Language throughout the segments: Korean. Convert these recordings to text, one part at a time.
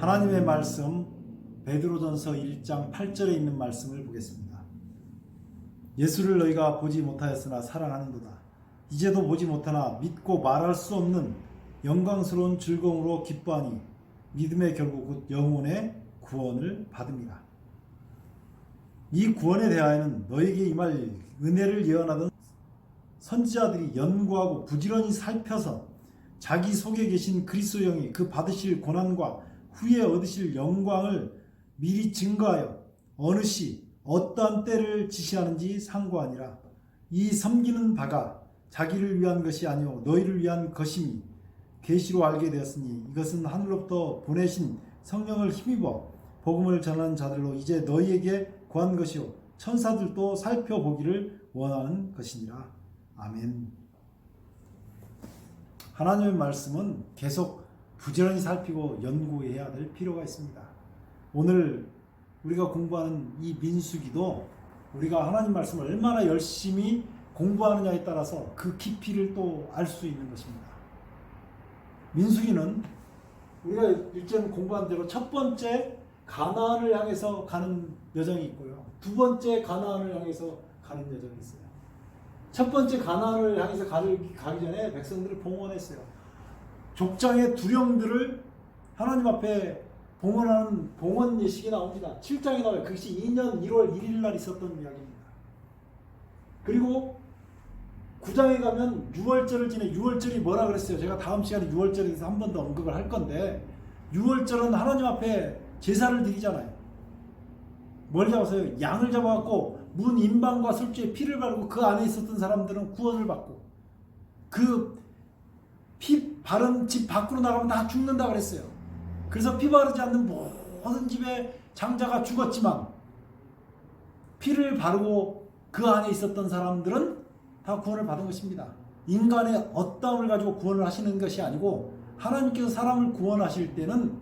하나님의 말씀 베드로전서 1장 8절에 있는 말씀을 보겠습니다. 예수를 너희가 보지 못하였으나 사랑하는도다. 이제도 보지 못하나 믿고 말할 수 없는 영광스러운 즐거움으로 기뻐하니 믿음의 결국 곧 영혼의 구원을 받습니다. 이 구원에 대하여는 너에게 임할 은혜를 예언하던 선지자들이 연구하고 부지런히 살펴서 자기 속에 계신 그리스도 영이 그 받으실 고난과 후에 얻으실 영광을 미리 증거하여 어느 시 어떠한 때를 지시하는지 상고하니라 이 섬기는 바가 자기를 위한 것이 아니요 너희를 위한 것임이 계시로 알게 되었으니 이것은 하늘로부터 보내신 성령을 힘입어 복음을 전하는 자들로 이제 너희에게 구한 것이요 천사들도 살펴보기를 원하는 것이니라 아멘. 하나님의 말씀은 계속 부지런히 살피고 연구해야 될 필요가 있습니다. 오늘 우리가 공부하는 이 민수기도 우리가 하나님 말씀을 얼마나 열심히 공부하느냐에 따라서 그 깊이를 또 알 수 있는 것입니다. 민수기는 우리가 일전 공부한 대로 첫 번째 가나안을 향해서 가는 여정이 있고요. 두 번째 가나안을 향해서 가는 여정이 있어요. 첫 번째 가나안을 향해서 가기, 전에 백성들을 봉헌했어요. 족장의 두령들을 하나님 앞에 봉헌하는 봉헌 예식이 나옵니다. 7장에 나와요. 그것이 2년 1월 1일 날 있었던 이야기입니다. 그리고 9장에 가면 6월절을 지내 6월절이 뭐라 그랬어요? 제가 다음 시간에 6월절에 대해서 한 번 더 언급을 할 건데 6월절은 하나님 앞에 제사를 드리잖아요. 뭘 잡아서요? 양을 잡아갖고 문 인방과 술주에 피를 바르고 그 안에 있었던 사람들은 구원을 받고 그 피 바른 집 밖으로 나가면 다 죽는다 그랬어요. 그래서 피 바르지 않는 모든 집에 장자가 죽었지만 피를 바르고 그 안에 있었던 사람들은 다 구원을 받은 것입니다. 인간의 어떠함을 가지고 구원을 하시는 것이 아니고 하나님께서 사람을 구원하실 때는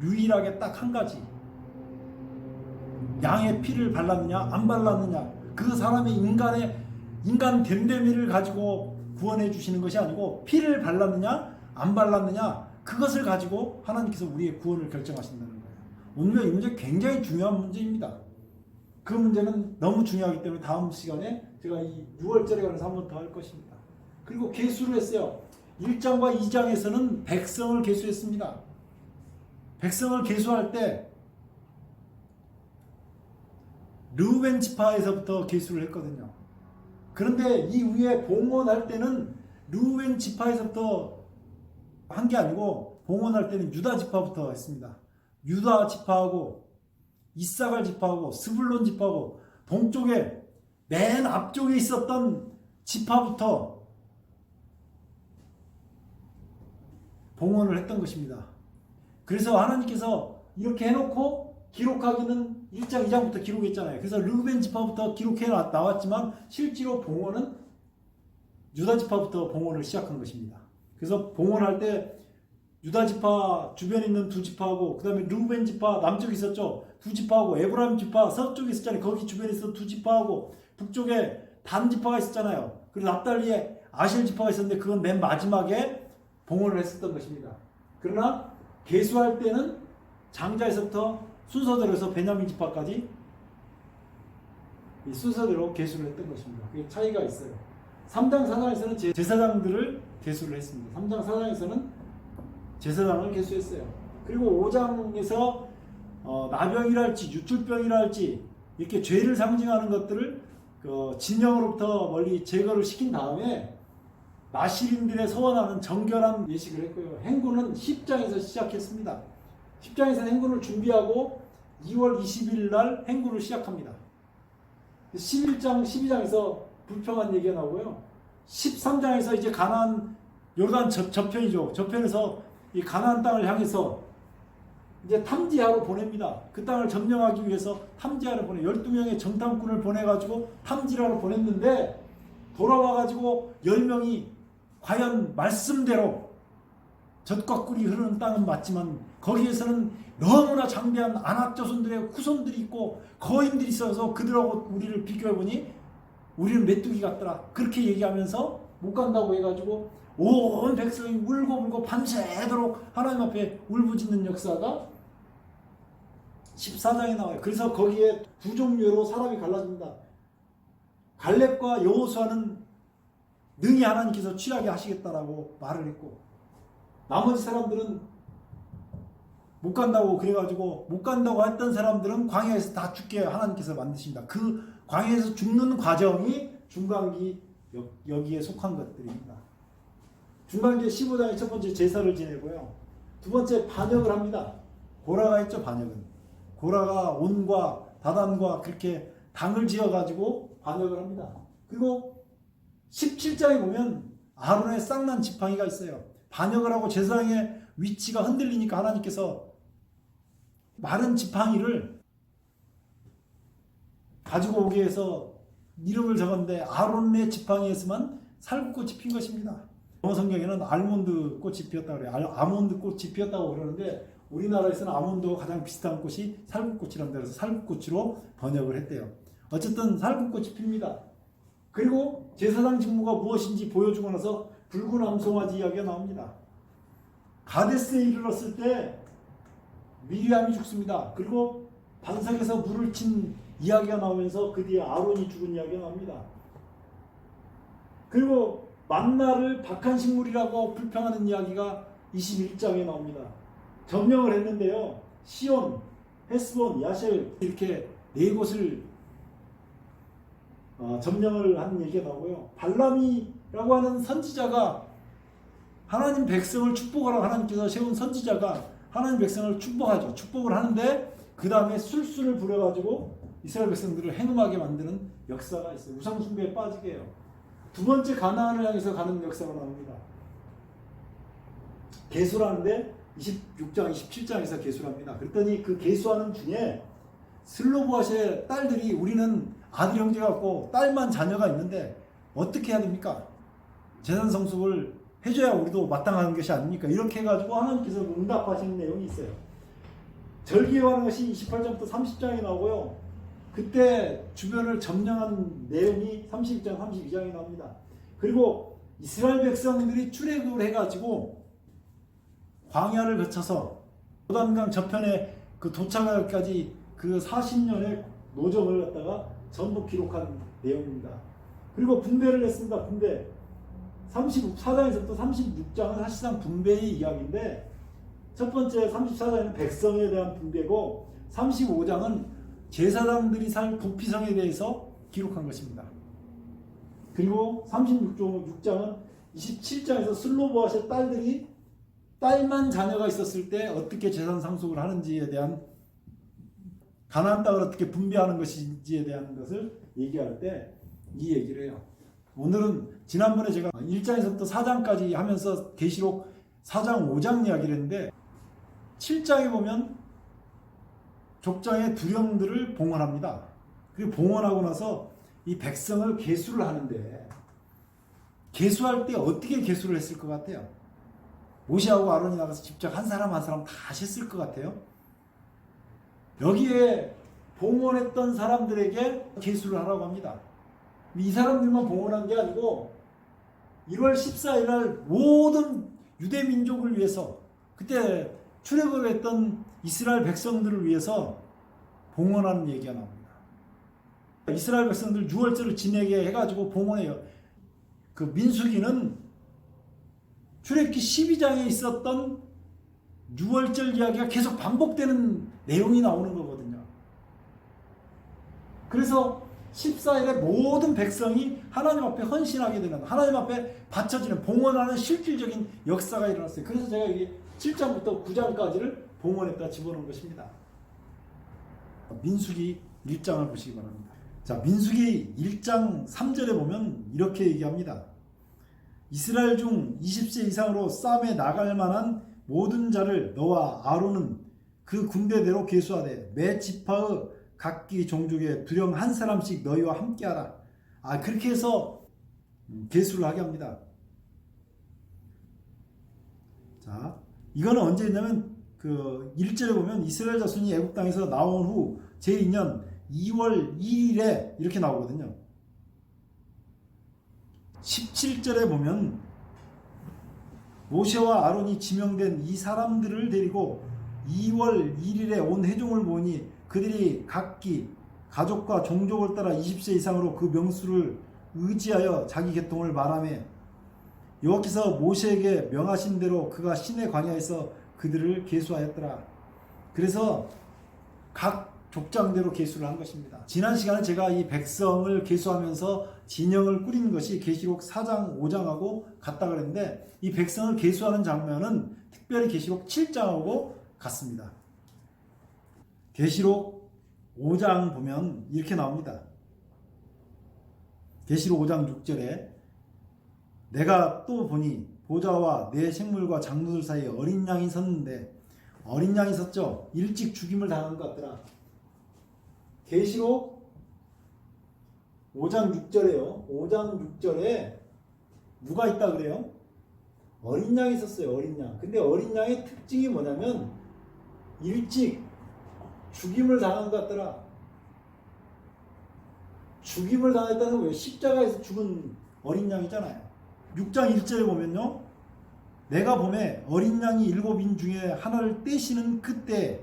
유일하게 딱 한 가지 양의 피를 발랐느냐 안 발랐느냐 그 사람의 인간의 인간 됨됨이를 가지고 구원해 주시는 것이 아니고 피를 발랐느냐 안 발랐느냐 그것을 가지고 하나님께서 우리의 구원을 결정하신다는 거예요. 오늘 이 문제 굉장히 중요한 문제입니다. 그 문제는 너무 중요하기 때문에 다음 시간에 제가 이 6월절에 관해서 한 번 더 할 것입니다. 그리고 개수를 했어요. 1장과 2장에서는 백성을 개수했습니다. 백성을 개수할 때 르우벤 지파에서부터 개수를 했거든요. 그런데 이 위에 봉헌할 때는 르우벤 지파에서부터 한 게 아니고 봉헌할 때는 유다 지파부터 했습니다. 유다 지파하고 이사갈 지파하고 스불론 지파하고 동쪽에 맨 앞쪽에 있었던 지파부터 봉헌을 했던 것입니다. 그래서 하나님께서 이렇게 해놓고 기록하기는 1장, 2장부터 기록했잖아요. 그래서 르벤 지파부터 기록해 나왔지만 실제로 봉헌은 유다 지파부터 봉헌을 시작한 것입니다. 그래서 봉헌할 때 유다 지파 주변에 있는 두 지파하고 그다음에 르벤 지파 남쪽에 있었죠. 두 지파하고 에브라임 지파 서쪽에 있었잖아요. 거기 주변에 있었던 두 지파하고 북쪽에 단 지파가 있었잖아요. 그리고 납달리에 아실 지파가 있었는데 그건 맨 마지막에 봉헌을 했었던 것입니다. 그러나 개수할 때는 장자에서부터 순서대로 해서 베냐민 지파까지 이 순서대로 개수를 했던 것입니다. 그게 차이가 있어요. 3장 4장에서는 제사장들을 개수를 했습니다. 3장 4장에서는 제사장을 개수했어요. 그리고 5장에서 어, 나병이랄지 유출병이랄지 이렇게 죄를 상징하는 것들을 그 진영으로부터 멀리 제거를 시킨 다음에 나시린들의 소원하는 정결한 예식을 했고요. 행군은 10장에서 시작했습니다. 10장에서 행군을 준비하고 2월 20일 날 행군을 시작합니다. 11장, 12장에서 불평한 얘기가 나오고요. 13장에서 이제 가나안 요르단 저, 저편이죠. 저편에서 이 가나안 땅을 향해서 이제 탐지하러 보냅니다. 그 땅을 점령하기 위해서 탐지하러 보내 12명의 정탐꾼을 보내 가지고 탐지를 하러 보냈는데 돌아와 가지고 10명이 과연 말씀대로 젖과 꿀이 흐르는 땅은 맞지만 거기에서는 너무나 장대한 안악 자손들의 후손들이 있고 거인들이 있어서 그들하고 우리를 비교해 보니 우리는 메뚜기 같더라. 그렇게 얘기하면서 못 간다고 해가지고 온 백성이 울고 불고 밤새도록 하나님 앞에 울부짖는 역사가 14장에 나와요. 그래서 거기에 두 종류로 사람이 갈라집니다. 갈렙과 여호수아는 능히 하나님께서 취하게 하시겠다라고 말을 했고 나머지 사람들은 못 간다고 그래가지고 못 간다고 했던 사람들은 광야에서 다 죽게 하나님께서 만드십니다. 그 광야에서 죽는 과정이 중간기 여- 여기에 속한 것들입니다. 중간기 15장의 첫 번째 제사를 지내고요. 두 번째 반역을 합니다. 고라가 있죠 반역은. 고라가 온과 다단과 그렇게 당을 지어가지고 반역을 합니다. 그리고 17장에 보면 아론의 쌍난 지팡이가 있어요. 반역을 하고 제사장의 위치가 흔들리니까 하나님께서 마른 지팡이를 가지고 오게 해서 이름을 적었는데 아론의 지팡이에서만 살구꽃이 핀 것입니다. 영어 성경에는 알몬드 꽃이 피었다고 그래요. 알- 아몬드 꽃이 피었다고 그러는데 우리나라에서는 아몬드와 가장 비슷한 꽃이 살구꽃이란다 그래서 살구꽃으로 번역을 했대요. 어쨌든 살구꽃이 핍니다. 그리고 제사장 직무가 무엇인지 보여주고 나서 붉은 암송아지 이야기가 나옵니다. 가데스에 이르렀을 때 미리암이 죽습니다. 그리고 반석에서 물을 친 이야기가 나오면서 그 뒤에 아론이 죽은 이야기가 나옵니다. 그리고 만나를 박한 식물이라고 불평하는 이야기가 21장에 나옵니다. 점령을 했는데요. 시온, 헤스본, 야셀 이렇게 네 곳을 어, 점령을 한 얘기가 나오고요. 발람이라고 하는 선지자가 하나님 백성을 축복하라고 하나님께서 세운 선지자가 하나님 백성을 축복하죠. 축복을 하는데 그 다음에 술수를 부려가지고 이스라엘 백성들을 행음하게 만드는 역사가 있어요. 우상 숭배에 빠지게 해요. 두 번째 가나안을 향해서 가는 역사가 나옵니다. 개수라는데 26장, 27장에서 개수랍니다. 그랬더니 그 개수하는 중에 슬로보아의 딸들이 우리는 아들 형제가 없고 딸만 자녀가 있는데 어떻게 해야 됩니까? 재산 성숙을 해줘야 우리도 마땅한 것이 아닙니까? 이렇게 해가지고 하나님께서 응답하시는 내용이 있어요. 절기하는 것이 28장부터 30장이 나오고요. 그때 주변을 점령한 내용이 31장, 32장이 나옵니다. 그리고 이스라엘 백성들이 출애굽을 해가지고 광야를 거쳐서 요단강 저편에 그 도착하기까지 그 40년의 노정을 갖다가 전부 기록한 내용입니다. 그리고 분배를 했습니다. 분배. 34장에서부터 36장은 사실상 분배의 이야기인데 첫 번째 34장은 백성에 대한 분배고 35장은 제사장들이 살 도피성에 대해서 기록한 것입니다. 그리고 36장은 27장에서 슬로보아의 딸들이 딸만 자녀가 있었을 때 어떻게 재산 상속을 하는지에 대한 가나안 땅을 어떻게 분배하는 것인지에 대한 것을 얘기할 때 이 얘기를 해요. 오늘은 지난번에 제가 1장에서부터 4장까지 하면서 계시록 4장 5장 이야기를 했는데 7장에 보면 족장의 두령들을 봉헌합니다. 그리고 봉헌하고 나서 이 백성을 계수를 하는데 계수할 때 어떻게 계수를 했을 것 같아요? 모시하고 아론이 나가서 직접 한 사람 한 사람 다 하셨을 것 같아요. 여기에 봉헌했던 사람들에게 계수를 하라고 합니다. 이 사람들만 봉헌한 게 아니고 1월 14일 날 모든 유대 민족을 위해서 그때 출애굽을 했던 이스라엘 백성들을 위해서 봉헌하는 얘기가 나옵니다. 이스라엘 백성들 유월절을 지내게 해가지고 봉헌해요. 그 민수기는 출애굽기 12장에 있었던 유월절 이야기가 계속 반복되는 내용이 나오는 거거든요. 그래서 14일에 모든 백성이 하나님 앞에 헌신하게 되는 하나님 앞에 바쳐지는 봉헌하는 실질적인 역사가 일어났어요. 그래서 제가 여기 7장부터 9장까지를 봉헌했다 집어넣은 것입니다. 민수기 1장을 보시기 바랍니다. 자, 민수기 1장 3절에 보면 이렇게 얘기합니다. 이스라엘 중 20세 이상으로 싸움에 나갈 만한 모든 자를 너와 아론은 그 군대대로 계수하되 매 지파의 각기 종족의 두령 한 사람씩 너희와 함께하라. 아 그렇게 해서 계수를 하게 합니다. 자, 이거는 언제 했냐면 그 1절에 보면 이스라엘 자손이 애굽 땅에서 나온 후 제2년 2월 2일에 이렇게 나오거든요. 17절에 보면 모세와 아론이 지명된 이 사람들을 데리고 2월 1일에 온 회중을 보니 그들이 각기 가족과 종족을 따라 20세 이상으로 그 명수를 의지하여 자기 계통을 말하며 여호와께서 모세에게 명하신 대로 그가 신의 광야에서 그들을 계수하였더라. 그래서 각 족장대로 계수를 한 것입니다. 지난 시간에 제가 이 백성을 계수하면서 진영을 꾸린 것이 계시록 4장, 5장하고 같다 그랬는데 이 백성을 계수하는 장면은 특별히 계시록 7장하고 같습니다. 계시록 5장 보면 이렇게 나옵니다. 계시록 5장 6절에 내가 또 보니 보좌와 내 생물과 장로들 사이에 어린 양이 섰는데 어린 양이 섰죠. 일찍 죽임을 당한 것 같더라. 계시록 5장 6절에요. 5장 6절에 누가 있다 그래요? 어린 양이 있었어요. 어린 양. 근데 어린 양의 특징이 뭐냐면 일찍 죽임을 당한 것 같더라. 죽임을 당했다는 건 왜? 십자가에서 죽은 어린 양이잖아요. 6장 1절에 보면요. 내가 봄에 어린 양이 일곱인 중에 하나를 떼시는 그때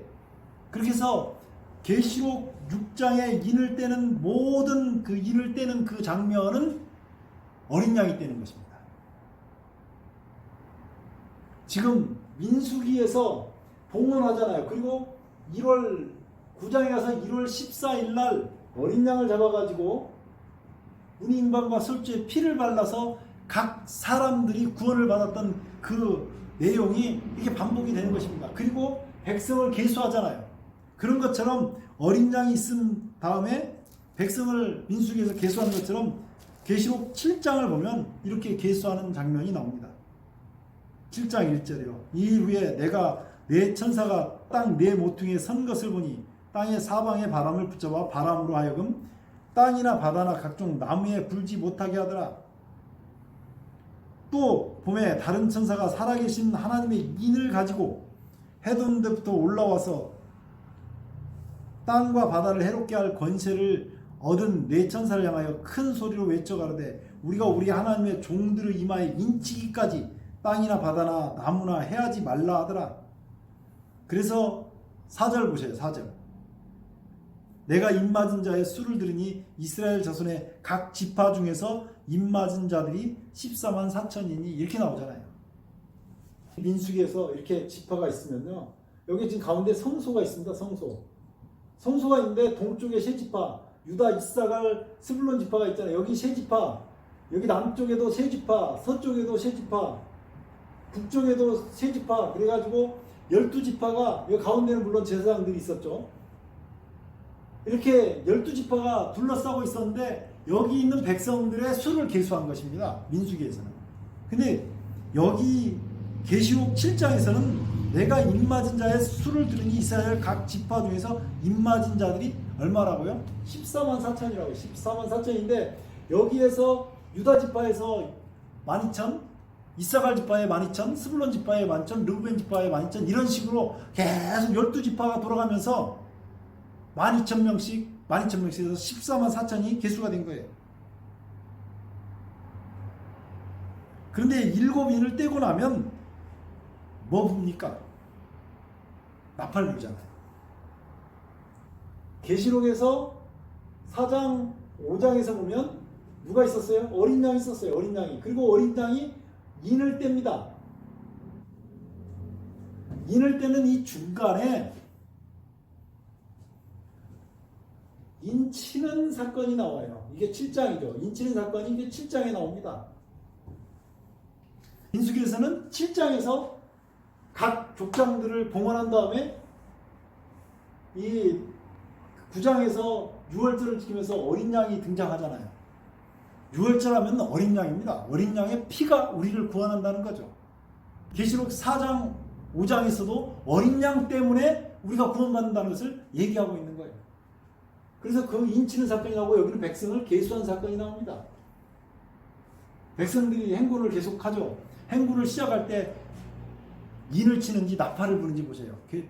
그렇게 해서 계시록 6장에 인을 떼는 모든 그 인을 떼는 그 장면은 어린 양이 떼는 것입니다. 지금 민수기에서 봉헌하잖아요. 그리고 1월 9장에 가서 1월 14일 날 어린 양을 잡아가지고 운인방과 설주에 피를 발라서 각 사람들이 구원을 받았던 그 내용이 이게 반복이 되는 것입니다. 그리고 백성을 계수하잖아요. 그런 것처럼 어린 양이 있은 다음에 백성을 민수기에서 계수한 것처럼 계시록 7장을 보면 이렇게 계수하는 장면이 나옵니다. 7장 1절이요. 이 후에 내가 내 천사가 땅네 모퉁이에 선 것을 보니 땅의 사방에 바람을 붙잡아 바람으로 하여금 땅이나 바다나 각종 나무에 불지 못하게 하더라. 또 봄에 다른 천사가 살아계신 하나님의 인을 가지고 해돋는 데부터 올라와서 땅과 바다를 해롭게 할 권세를 얻은 네 천사를 향하여 큰 소리로 외쳐 가로되 우리가 우리 하나님의 종들의 이마에 인치기까지 땅이나 바다나 나무나 해하지 말라 하더라. 그래서 4절 보세요. 4절. 내가 입맞은 자의 수를 들으니 이스라엘 자손의 각 지파 중에서 입 맞은 자들이 14만 4천이니 이렇게 나오잖아요. 민수기에서 이렇게 지파가 있으면요. 여기 지금 가운데 성소가 있습니다. 성소. 성소가 있는데 동쪽에 세 지파, 유다, 이사갈, 스불론 지파가 있잖아요. 여기 세 지파, 여기 남쪽에도 세 지파, 서쪽에도 세 지파, 북쪽에도 세 지파. 그래가지고 열두 지파가 여기 가운데는 물론 제사장들이 있었죠. 이렇게 열두 지파가 둘러싸고 있었는데 여기 있는 백성들의 수를 계수한 것입니다. 민수기에서는. 근데 여기 계시록 7장에서는 내가 입맞은 자의 수를 들으니 이스라엘 각 지파 중에서 입맞은 자들이 얼마라고요? 14만 4천이라고요. 14만 4천인데 여기에서 유다 지파에서 12,000, 이사갈 지파에 12,000, 스불론 지파에 12,000, 르우벤 지파에 12,000 이런 식으로 계속 12지파가 돌아가면서 12,000명씩 12,000명씩에서 14만 4천이 개수가 된 거예요. 그런데 일곱 인을 떼고 나면 뭐 봅니까? 나팔 불잖아요. 계시록에서 4장 5장에서 보면 누가 있었어요? 어린 양이 있었어요. 어린 양이. 그리고 어린 양이 인을 뗍니다. 인을 떼는 이 중간에 인치는 사건이 나와요. 이게 7장이죠. 인치는 사건이 이게 7장에 나옵니다. 민수기에서는 7장에서 각 족장들을 봉헌한 다음에 이 9장에서 6월절을 지키면서 어린 양이 등장하잖아요. 6월절 하면 어린 양입니다. 어린 양의 피가 우리를 구원한다는 거죠. 계시록 4장, 5장에서도 어린 양 때문에 우리가 구원받는다는 것을 얘기하고 있는 거예요. 그래서 그 인치는 사건이 나오고 여기는 백성을 계수한 사건이 나옵니다. 백성들이 행군을 계속하죠. 행군을 시작할 때 인을 치는지 나팔을 부는지 보세요. 그-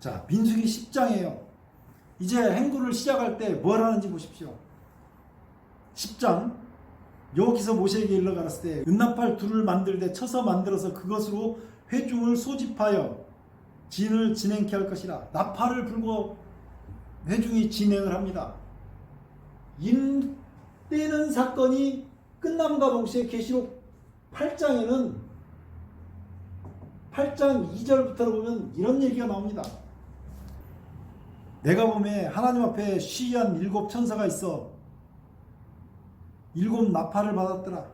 자, 민수기 10장이에요. 이제 행군을 시작할 때 뭘 하는지 보십시오. 10장 여기서 모세에게 일러 가랐을 때 은나팔 둘을 만들되 쳐서 만들어서 그것으로 회중을 소집하여 진을 진행케 할 것이라 나팔을 불고 회중이 진행을 합니다. 인때는 사건이 끝남과 동시에 계시록 8장에는 8장 2절부터 보면 이런 얘기가 나옵니다. 내가 봄에 하나님 앞에 쉬한 일곱 천사가 있어 일곱 나팔을 받았더라.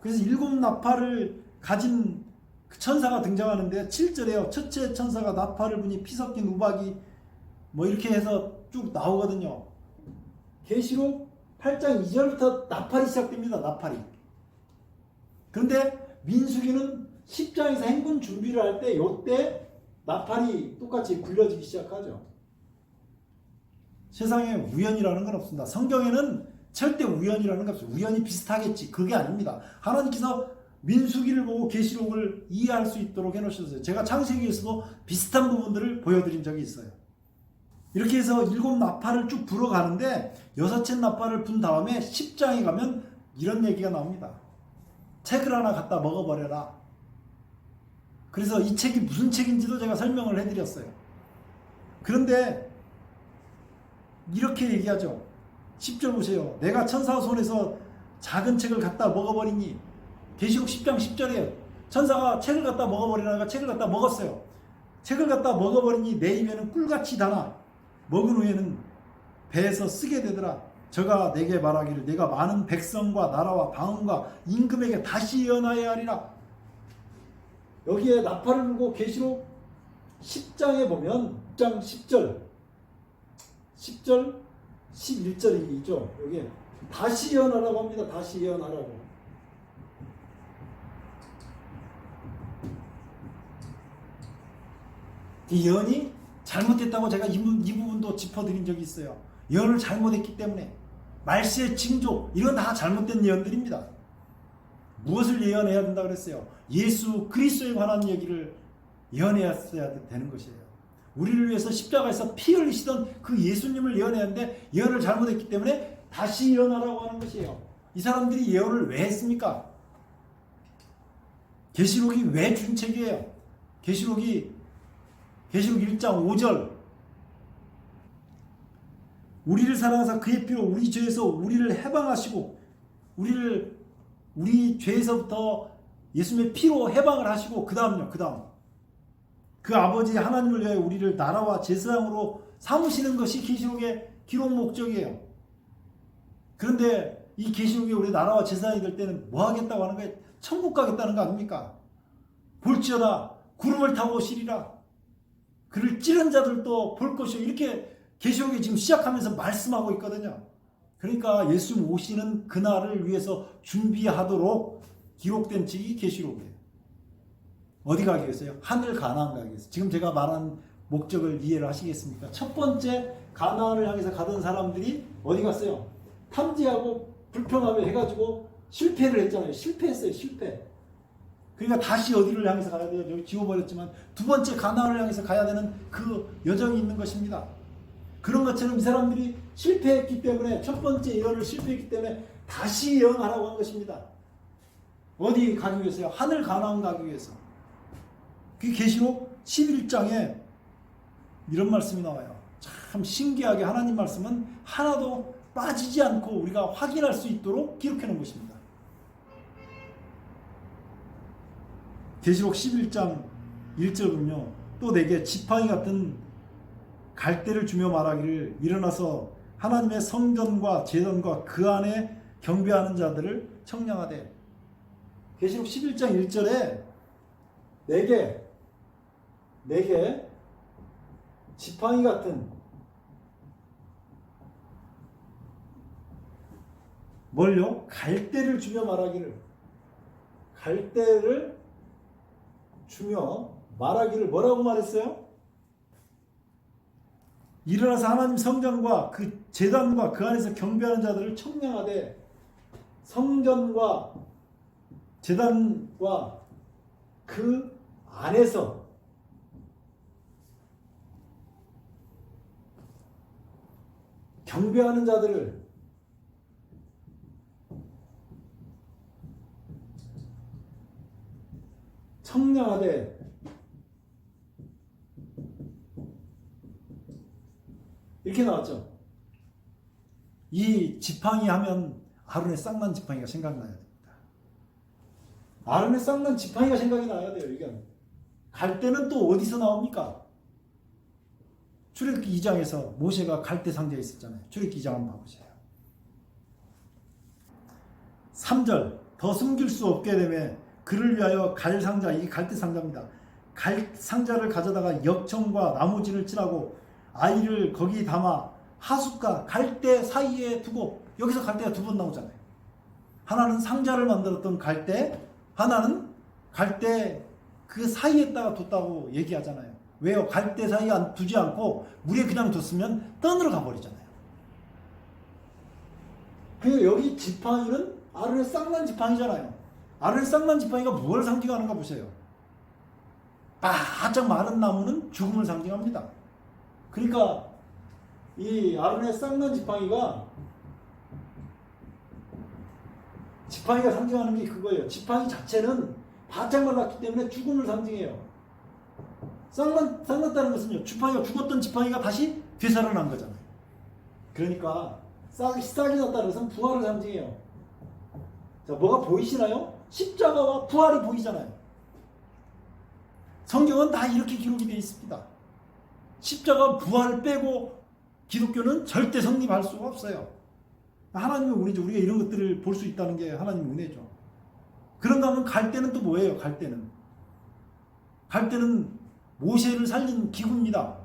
그래서 일곱 나팔을 가진 그 천사가 등장하는데 7절에요. 첫째 천사가 나팔을 부니 피 섞인 우박이 뭐 이렇게 해서 쭉 나오거든요. 계시록 8장 2절부터 나팔이 시작됩니다. 나팔이. 그런데 민수기는 10장에서 행군 준비를 할 때 요때 나팔이 똑같이 불려지기 시작하죠. 세상에 우연이라는 건 없습니다. 성경에는 절대 우연이라는 게 없어요. 우연이 비슷하겠지. 그게 아닙니다. 하나님께서 민수기를 보고 계시록을 이해할 수 있도록 해놓으셨어요. 제가 창세기에서도 비슷한 부분들을 보여드린 적이 있어요. 이렇게 해서 일곱 나팔을 쭉 불어가는데 여섯째 나팔을 분 다음에 10장에 가면 이런 얘기가 나옵니다. 책을 하나 갖다 먹어버려라. 그래서 이 책이 무슨 책인지도 제가 설명을 해드렸어요. 그런데 이렇게 얘기하죠. 10절 보세요. 내가 천사 손에서 작은 책을 갖다 먹어버리니 계시록 10장 10절에 천사가 책을 갖다 먹어버리다가 책을 갖다 먹었어요. 책을 갖다 먹어버리니 내 입에는 꿀같이 달아 먹은 후에는 배에서 쓰게 되더라. 저가 내게 말하기를 내가 많은 백성과 나라와 방언과 임금에게 다시 예언하여야 하리라. 여기에 나팔을 불고 계시록 10장에 보면 10장 10절 10절 11절이 있죠. 여기 다시 예언하라고 합니다. 다시 예언하라고. 이 예언이 잘못됐다고 제가 이, 부- 이 부분도 짚어드린 적이 있어요. 예언을 잘못했기 때문에 말세의 징조 이런 다 잘못된 예언들입니다. 무엇을 예언해야 된다 그랬어요? 예수 그리스도에 관한 얘기를 예언해야 되는 것이에요. 우리를 위해서 십자가에서 피 흘리시던 그 예수님을 예언해야 하는데 예언을 잘못했기 때문에 다시 예언하라고 하는 것이에요. 이 사람들이 예언을 왜 했습니까? 계시록이 왜 준 책이에요? 계시록이 계시록 1장 5절 우리를 사랑하사 그의 피로 우리 죄에서 우리를 해방하시고 우리를 우리 죄에서부터 예수님의 피로 해방을 하시고 그 다음요 그 다음 그 아버지 하나님을 위하여 우리를 나라와 제사장으로 삼으시는 것이 계시록의 기록 목적이에요. 그런데 이 계시록이 우리 나라와 제사장이 될 때는 뭐 하겠다고 하는 거예요? 천국 가겠다는 거 아닙니까? 볼지어다 구름을 타고 오시리라. 그를 찌른 자들도 볼 것이요. 이렇게 계시록이 지금 시작하면서 말씀하고 있거든요. 그러니까 예수님 오시는 그날을 위해서 준비하도록 기록된 책이 계시록이에요. 어디 가겠어요? 하늘 가나안 가겠어요. 지금 제가 말한 목적을 이해를 하시겠습니까? 첫 번째 가나안을 향해서 가던 사람들이 어디 갔어요? 탐지하고 불평하며 해가지고 실패를 했잖아요. 실패했어요. 실패. 그러니까 다시 어디를 향해서 가야 돼요? 여기 지워버렸지만 두 번째 가나안을 향해서 가야 되는 그 여정이 있는 것입니다. 그런 것처럼 이 사람들이 실패했기 때문에 첫 번째 예언을 실패했기 때문에 다시 예언하라고 한 것입니다. 어디 가기 위해서요? 하늘 가나안 가기 위해서. 그 계시록 11장에 이런 말씀이 나와요. 참 신기하게 하나님 말씀은 하나도 빠지지 않고 우리가 확인할 수 있도록 기록해 놓은 것입니다. 계시록 11장 1절은요. 또 내게 지팡이 같은 갈대를 주며 말하기를 일어나서 하나님의 성전과 제단과 그 안에 경배하는 자들을 청량하되 계시록 11장 1절에 내게 내게 지팡이 같은 뭘요? 갈대를 주며 말하기를 갈대를 주며 말하기를 뭐라고 말했어요? 일어나서 하나님 성전과 그 제단과 그 안에서 경배하는 자들을 청량하되 성전과 제단과 그 안에서 경배하는 자들을 청량하되 이렇게 나왔죠. 이 지팡이 하면 아론의 쌍난 지팡이가 생각나야 됩니다. 아론의 쌍난 지팡이가 생각이 나야 돼요. 이건 갈 때는 또 어디서 나옵니까? 출애굽기 2장에서 모세가 갈대 상자에 있었잖아요. 출애굽기 2장 한번 봐보세요. 3절 더 숨길 수 없게 되매 그를 위하여 갈 상자 이 갈대 상자입니다. 갈 상자를 가져다가 역청과 나무진을 칠하고 아이를 거기 담아 하숫과 갈대 사이에 두고 여기서 갈대가 두 번 나오잖아요. 하나는 상자를 만들었던 갈대, 하나는 갈대 그 사이에다가 뒀다고 얘기하잖아요. 왜요? 갈대 사이에 안- 두지 않고 물에 그냥 뒀으면 떠늘어 가버리잖아요. 그 여기 지팡이는 아론의 쌍난 지팡이잖아요. 아론의 쌍난 지팡이가 무엇을 상징하는가 보세요. 바짝 마른 나무는 죽음을 상징합니다. 그러니까 이 아론의 쌍난 지팡이가 지팡이가 상징하는 게 그거예요. 지팡이 자체는 바짝 말랐기 때문에 죽음을 상징해요. 쌍난, 쌍났다는 것은요, 지팡이가 죽었던 지팡이가 다시 되살아난 거잖아요. 그러니까 싹이 싹이 났다는 것은 부활을 상징해요. 자, 뭐가 보이시나요? 십자가와 부활이 보이잖아요. 성경은 다 이렇게 기록이 되어 있습니다. 십자가 부활을 빼고 기독교는 절대 성립할 수가 없어요. 하나님의 은혜죠. 우리가 이런 것들을 볼 수 있다는 게 하나님의 은혜죠. 그런가 하면 갈 때는 또 뭐예요? 갈 때는 갈 때는 모세를 살린 기구입니다.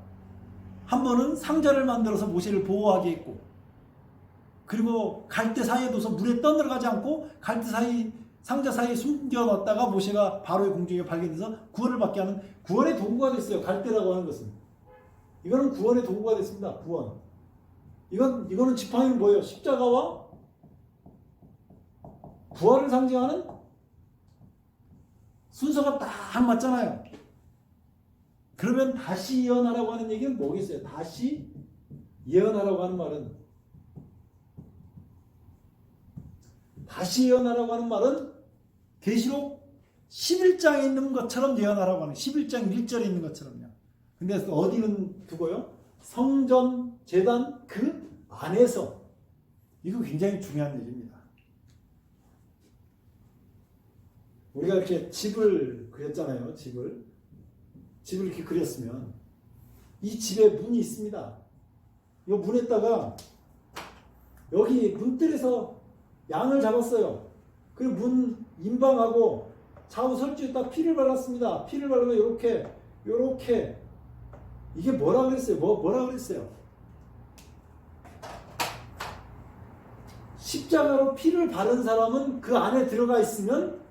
한 번은 상자를 만들어서 모세를 보호하게 했고 그리고 갈대 사이에 둬서 물에 떠들어가지 않고 갈대 사이 상자 사이에 숨겨 놨다가 모세가 바로의 공중에 발견돼서 구원을 받게 하는 구원의 도구가 됐어요. 갈대라고 하는 것은 이거는 구원의 도구가 됐습니다. 구원. 이건 이거는 지팡이는 뭐예요? 십자가와 부활을 상징하는 순서가 딱 맞잖아요. 그러면 다시 예언하라고 하는 얘기는 뭐겠어요? 다시 예언하라고 하는 말은 다시 예언하라고 하는 말은 계시록 11장에 있는 것처럼 예언하라고 하는 11장 1절에 있는 것처럼요. 근데 어디는 두고요? 성전 재단 그 안에서 이거 굉장히 중요한 얘기입니다. 우리가 이렇게 집을 그렸잖아요. 집을 집을 이렇게 그렸으면 이 집에 문이 있습니다. 이 문에다가 여기 문뜰에서 양을 잡았어요. 그문 임방하고 좌우 설주에다 피를 발랐습니다. 피를 바르면 이렇게 이렇게 이게 뭐라 그랬어요? 뭐 뭐라 그랬어요? 십자가로 피를 바른 사람은 그 안에 들어가 있으면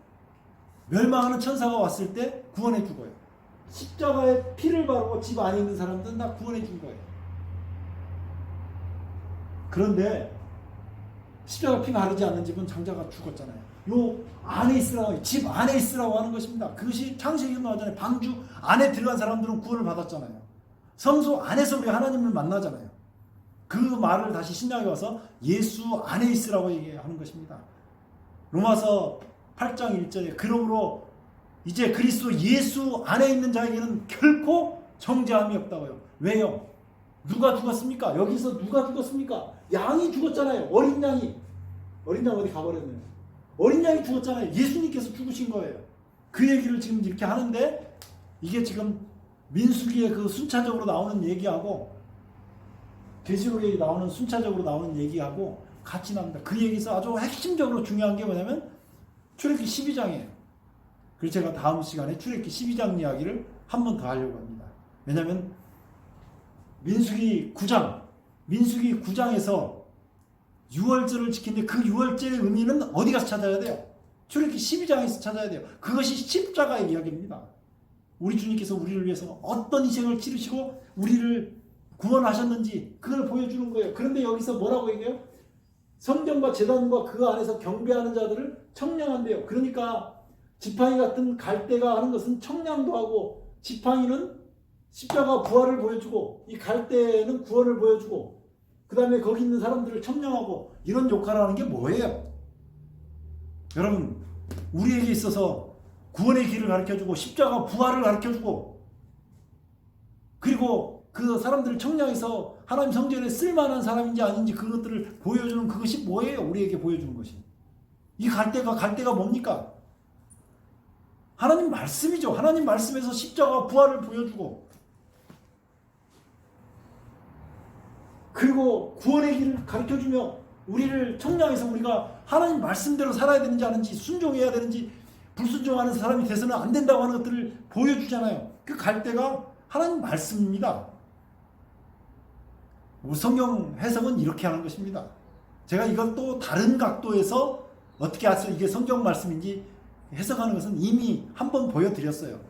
멸망하는 천사가 왔을 때 구원해 죽어요. 십자가에 피를 바르고 집 안에 있는 사람들은 다 구원해 준 거예요. 그런데 십자가 피 바르지 않는 집은 장자가 죽었잖아요. 요 안에 있으라고 집 안에 있으라고 하는 것입니다. 그것이 창세기 나오잖아요. 방주 안에 들어간 사람들은 구원을 받았잖아요. 성소 안에서 우리 하나님을 만나잖아요. 그 말을 다시 신약에 와서 예수 안에 있으라고 얘기하는 것입니다. 로마서 8장 1절에 그러므로 이제 그리스도 예수 안에 있는 자에게는 결코 정죄함이 없다고요. 왜요? 누가 죽었습니까? 여기서 누가 죽었습니까? 양이 죽었잖아요. 어린 양이. 어린 양 어디 가버렸네요. 어린 양이 죽었잖아요. 예수님께서 죽으신 거예요. 그 얘기를 지금 이렇게 하는데 이게 지금 민수기에 그 순차적으로 나오는 얘기하고 계시록에 나오는 순차적으로 나오는 얘기하고 같이 나옵니다. 그 얘기에서 아주 핵심적으로 중요한 게 뭐냐면 출애굽기 12장이에요. 그래서 제가 다음 시간에 출애굽기 12장 이야기를 한 번 더 하려고 합니다. 왜냐하면 민수기 9장, 민수기 9장에서 6월절을 지키는데 그 6월절의 의미는 어디 가서 찾아야 돼요? 출애굽기 12장에서 찾아야 돼요. 그것이 십자가의 이야기입니다. 우리 주님께서 우리를 위해서 어떤 희생을 치르시고 우리를 구원하셨는지 그걸 보여주는 거예요. 그런데 여기서 뭐라고 얘기해요? 성전과 재단과 그 안에서 경배하는 자들을 청량한대요. 그러니까 지팡이 같은 갈대가 하는 것은 청량도 하고 지팡이는 십자가 부활을 보여주고 이 갈대는 구원을 보여주고 그 다음에 거기 있는 사람들을 청량하고 이런 역할을 하는 게 뭐예요? 여러분 우리에게 있어서 구원의 길을 가르쳐주고 십자가 부활을 가르쳐주고 그리고 그 사람들을 청량해서 하나님 성전에 쓸만한 사람인지 아닌지 그것들을 보여주는 그것이 뭐예요? 우리에게 보여주는 것이. 이 갈대가 갈대가 뭡니까? 하나님 말씀이죠. 하나님 말씀에서 십자가 부활을 보여주고 그리고 구원의 길을 가르쳐 주며 우리를 청량해서 우리가 하나님 말씀대로 살아야 되는지 아닌지 순종해야 되는지 불순종하는 사람이 돼서는 안 된다고 하는 것들을 보여주잖아요. 그 갈대가 하나님 말씀입니다. 성경 해석은 이렇게 하는 것입니다. 제가 이걸 또 다른 각도에서 어떻게 해서 이게 성경 말씀인지 해석하는 것은 이미 한번 보여드렸어요.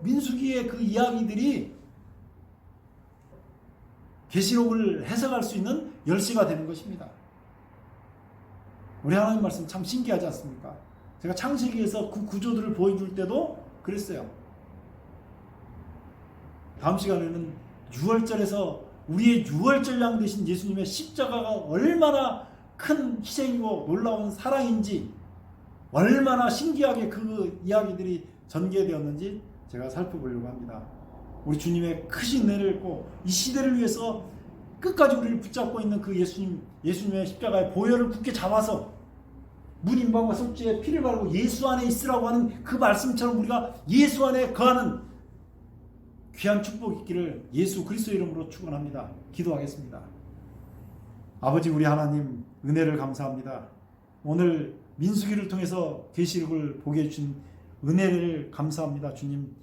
민수기의 그 이야기들이 계시록을 해석할 수 있는 열쇠가 되는 것입니다. 우리 하나님 말씀 참 신기하지 않습니까? 제가 창세기에서 그 구조들을 보여줄 때도 그랬어요. 다음 시간에는 6월절에서 우리의 6월절 양 되신 예수님의 십자가가 얼마나 큰 희생이고 놀라운 사랑인지 얼마나 신기하게 그 이야기들이 전개되었는지 제가 살펴보려고 합니다. 우리 주님의 크신 은혜를 읽고 이 시대를 위해서 끝까지 우리를 붙잡고 있는 그 예수님, 예수님의 십자가의 보혈을 굳게 잡아서 문인방과 속죄에 피를 바르고 예수 안에 있으라고 하는 그 말씀처럼 우리가 예수 안에 거하는 귀한 축복 있기를 예수 그리스도 이름으로 축원합니다. 기도하겠습니다. 아버지 우리 하나님 은혜를 감사합니다. 오늘 민수기를 통해서 계시록을 보게 해주신 은혜를 감사합니다. 주님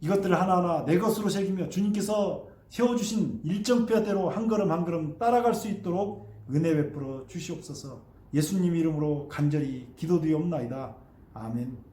이것들을 하나하나 내 것으로 새기며 주님께서 세워주신 일정표대로 한 걸음 한 걸음 따라갈 수 있도록 은혜 베풀어 주시옵소서 예수님 이름으로 간절히 기도드리옵나이다. 아멘